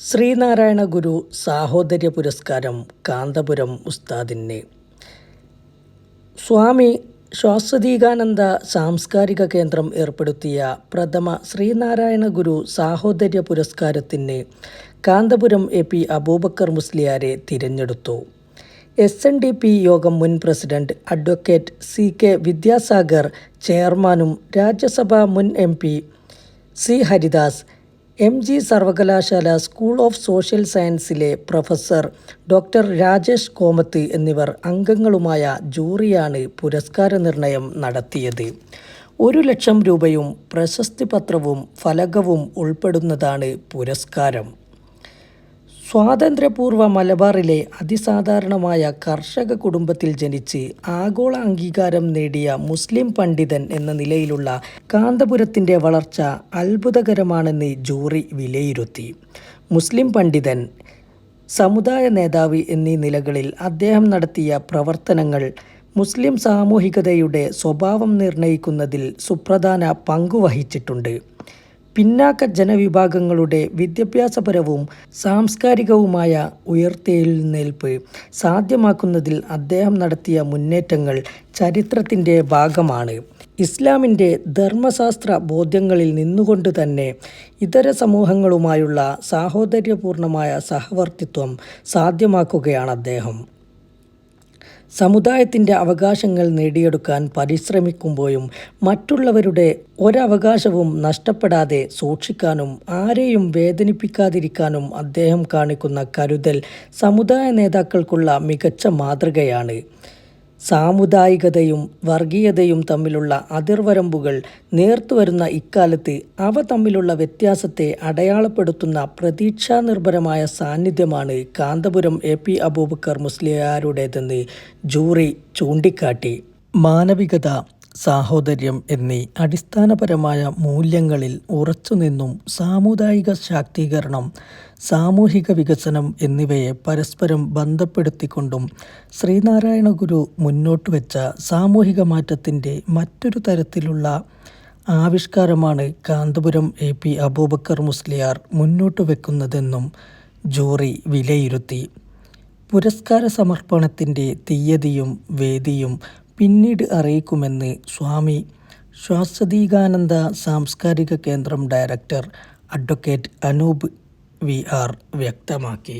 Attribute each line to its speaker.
Speaker 1: ശ്രീനാരായണ ഗുരു സാഹോദര്യ പുരസ്കാരം കാന്തപുരം ഉസ്താദിന്. സ്വാമി ശ്വാസതീകാനന്ദ സാംസ്കാരിക കേന്ദ്രം ഏർപ്പെടുത്തിയ പ്രഥമ ശ്രീനാരായണ ഗുരു സാഹോദര്യ പുരസ്കാരത്തിന് കാന്തപുരം എ പി അബൂബക്കർ മുസ്ലിയാരെ തിരഞ്ഞെടുത്തു. എസ് എൻ ഡി പി യോഗം മുൻ president advocate C K Vidyasagar ചെയർമാനും രാജ്യസഭാ മുൻ M P C Haridas M G സർവകലാശാല സ്കൂൾ ഓഫ് സോഷ്യൽ സയൻസിലെ പ്രൊഫസർ ഡോക്ടർ രാജേഷ് കോമത്ത് എന്നിവർ അംഗങ്ങളുമായ ജൂറിയാണ് പുരസ്കാര നിർണയം നടത്തിയത്. ഒരു ലക്ഷം രൂപയും പ്രശസ്തി പത്രവും ഫലകവും ഉൾപ്പെടുന്നതാണ് പുരസ്കാരം. സ്വാതന്ത്ര്യപൂർവ മലബാറിലെ അതിസാധാരണമായ കർഷക കുടുംബത്തിൽ ജനിച്ച് ആഗോള അംഗീകാരം നേടിയ മുസ്ലിം പണ്ഡിതൻ എന്ന നിലയിലുള്ള കാന്തപുരത്തിന്റെ വളർച്ച അത്ഭുതകരമാണെന്ന് ജൂറി വിലയിരുത്തി. മുസ്ലിം പണ്ഡിതൻ സമുദായ നേതാവ് എന്നീ നിലകളിൽ അദ്ദേഹം നടത്തിയ പ്രവർത്തനങ്ങൾ മുസ്ലിം സാമൂഹികതയുടെ സ്വഭാവം നിർണയിക്കുന്നതിൽ സുപ്രധാന പങ്കുവഹിച്ചിട്ടുണ്ട് പിന്നാക്ക ജനവിഭാഗങ്ങളുടെ വിദ്യാഭ്യാസപരവും സാംസ്കാരികവുമായ ഉയർത്തെഴുന്നേൽപ്പ് സാധ്യമാക്കുന്നതിൽ അദ്ദേഹം നടത്തിയ മുന്നേറ്റങ്ങൾ ചരിത്രത്തിന്റെ ഭാഗമാണ്. ഇസ്ലാമിന്റെ ധർമ്മശാസ്ത്ര ബോധ്യങ്ങളിൽ നിന്നുകൊണ്ട് തന്നെ ഇതര സമൂഹങ്ങളുമായുള്ള സാഹോദര്യപൂർണമായ സഹവർത്തിത്വം സാധ്യമാക്കുകയാണ് അദ്ദേഹം. സമുദായത്തിന്റെ അവകാശങ്ങൾ നേടിയെടുക്കാൻ പരിശ്രമിക്കുമ്പോഴും മറ്റുള്ളവരുടെ ഒരവകാശവും നഷ്ടപ്പെടാതെ സൂക്ഷിക്കാനും ആരെയും വേദനിപ്പിക്കാതിരിക്കാനും അദ്ദേഹം കാണിക്കുന്ന കരുതൽ സമുദായ നേതാക്കൾക്കുള്ള മികച്ച മാതൃകയാണ്. സാമുദായികതയും വർഗീയതയും തമ്മിലുള്ള അതിർവരമ്പുകൾ നേർത്തുവരുന്ന ഇക്കാലത്ത് അവ തമ്മിലുള്ള വ്യത്യാസത്തെ അടയാളപ്പെടുത്തുന്ന പ്രതീക്ഷാനിർഭരമായ സാന്നിധ്യമാണ് കാന്തപുരം എ പി അബൂബക്കർ മുസ്ലിയാരുടേതെന്ന് ജൂറി ചൂണ്ടിക്കാട്ടി. മാനവികത സാഹോദര്യം എന്നീ അടിസ്ഥാനപരമായ മൂല്യങ്ങളിൽ ഉറച്ചുനിന്നും സാമുദായിക ശാക്തീകരണം സാമൂഹിക വികസനം എന്നിവയെ പരസ്പരം ബന്ധപ്പെടുത്തിക്കൊണ്ടും ശ്രീനാരായണ ഗുരു മുന്നോട്ട് വെച്ച സാമൂഹിക മാറ്റത്തിന്റെ മറ്റൊരു തരത്തിലുള്ള ആവിഷ്കാരമാണ് കാന്തപുരം എ പി അബൂബക്കർ മുസ്ലിയാർ മുന്നോട്ട് വെക്കുന്നതെന്നും ജൂറി വിലയിരുത്തി. പുരസ്കാര സമർപ്പണത്തിന്റെ തീയതിയും വേദിയും പിന്നീട് അറിയിക്കുമെന്ന് സ്വാമി ശ്വാസതീകാനന്ദ സാംസ്കാരിക കേന്ദ്രം director advocate Anoop V R വ്യക്തമാക്കി.